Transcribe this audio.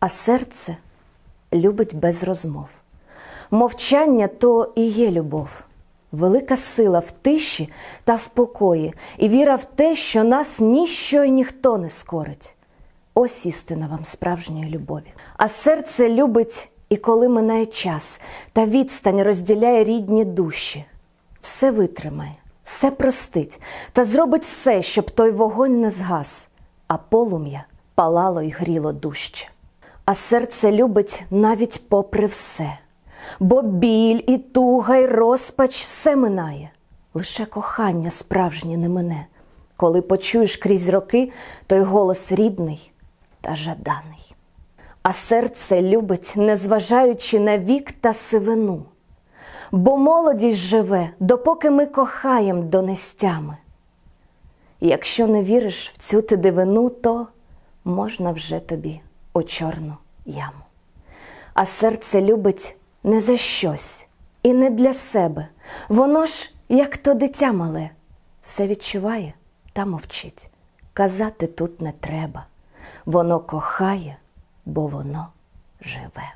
а серце любить без розмов. Мовчання то і є любов, велика сила в тиші та в покої, і віра в те, що нас ніщо й ніхто не скорить. Ось істина вам справжньої любові. А серце любить і коли минає час, та відстань розділяє рідні душі. Все витримає, все простить, та зробить все, щоб той вогонь не згас, а полум'я палало й гріло дужче. А серце любить навіть попри все, бо біль і туга, й розпач все минає. Лише кохання справжнє не мине, коли почуєш крізь роки той голос рідний та жаданий. А серце любить, незважаючи на вік та сивину, бо молодість живе, допоки ми кохаєм донестями. Якщо не віриш в цю ти дивину, то можна вже тобі у чорну яму. А серце любить не за щось і не для себе. Воно ж, як то дитя мале, все відчуває та мовчить. Казати тут не треба. Воно кохає, бо воно живе.